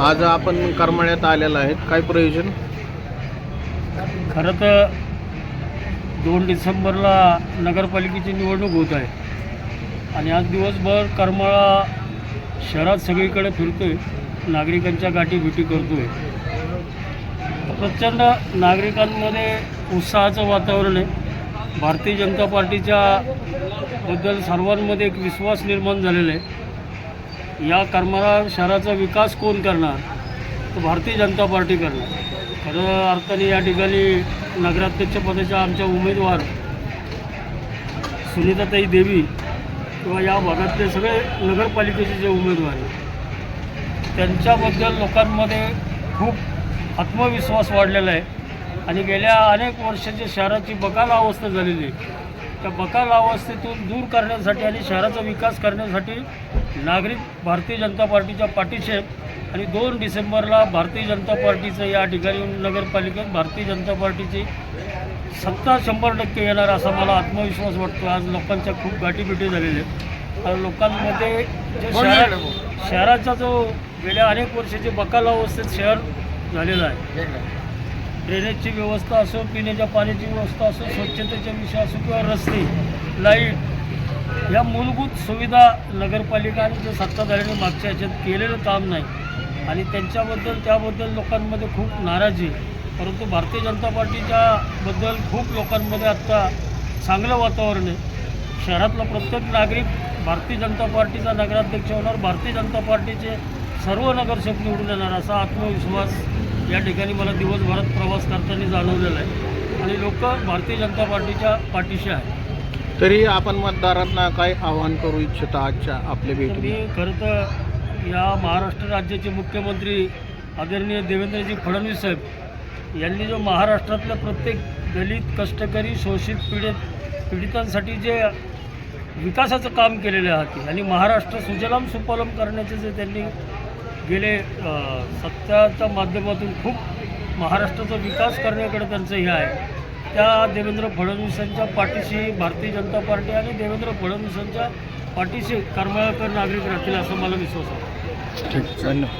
आज आपण करमाळ्यात आलेला आहेत. काय प्रयोजन? खरं तर दोन डिसेंबरला नगरपालिकेची निवडणूक होत आहे. आणि आज दिवसभर करमाळा शहरात सगळीकडे फिरतो आहे नागरिकांच्या गाठीभेटी आहे प्रचंड नागरिकांमध्ये उत्साहाचं वातावरण आहे. भारतीय जनता पार्टीच्या बद्दल सर्वांमध्ये एक विश्वास निर्माण झालेला आहे. या करमाळा शहराचा विकास कोण करणार? तर भारतीय जनता पार्टी करणार. खरं अर्थाने या ठिकाणी नगराध्यक्षपदाच्या आमच्या उमेदवार सुनीताताई देवी किंवा या भागातले सगळे नगरपालिकेचे जे उमेदवार आहेत त्यांच्याबद्दल लोकांमध्ये खूप आत्मविश्वास वाढलेला आहे. आणि गेल्या अनेक वर्षाची शहराची बकाल अवस्था झालेली आहे. त्या बकाल अवस्थेतून दूर करण्यासाठी आणि शहराचा विकास करण्यासाठी नागरिक भारतीय जनता पार्टीच्या पाठीशी आहेत. आणि दोन डिसेंबरला भारतीय जनता पार्टीचं या ठिकाणी नगरपालिकेत भारतीय जनता पार्टीची सत्ता शंभर टक्के येणार असा मला आत्मविश्वास वाटतो आज लोकांच्या खूप गाठीभेटी झालेल्या आहेत. लोकांमध्ये जे शहर शहराचा जो गेल्या अनेक वर्षाची बकाल अवस्थेत शहर झालेलं आहे. ड्रेनेजची व्यवस्था असो पिण्याच्या पाण्याची व्यवस्था असो स्वच्छतेचा विषय असो किंवा रस्ते लाइट या मूलभूत सुविधा नगरपालिका आणि जे सत्ताधाऱ्यांनी मागच्या ह्याच्यात केलेलं काम नाही. आणि त्यांच्याबद्दल त्याबद्दल लोकांमध्ये खूप नाराजी परंतु भारतीय जनता पार्टीच्याबद्दल खूप लोकांमध्ये आत्ता चांगलं वातावरण आहे. शहरातला प्रत्येक नागरिक भारतीय जनता पार्टीचा नगराध्यक्ष होणार भारतीय जनता पार्टीचे सर्व नगरसेवक निवडून येणार असा आत्मविश्वास या ठिकाणी मला दिवसभरात प्रवास करताना जाणवलेला आहे. आणि लोक भारतीय जनता पार्टीच्या पाठीशी आहेत. तरी आपण मतदारांना काय आवाहन करू इच्छिता आजच्या आपल्या भेटीत खरं तर या महाराष्ट्र राज्याचे मुख्यमंत्री आदरणीय देवेंद्रजी फडणवीस साहेब यांनी जो महाराष्ट्रातल्या प्रत्येक दलित कष्टकरी शोषित पीडित पीडितांसाठी जे विकासाचं काम केलेलं आहे आणि महाराष्ट्र सुजलाम सुफलाम करण्याचे जे त्यांनी गेले सत्याच्या माध्यमातून खूप महाराष्ट्राचा विकास करण्याकडे त्यांचं हे आहे. त्या देवेंद्र फडणवीसांच्या पाठीशी भारतीय जनता पार्टी आणि देवेंद्र फडणवीसांच्या पाठीशी कर्मळकर नागरिक राहतील असा मला विश्वास आहे. ठीक धन्यवाद.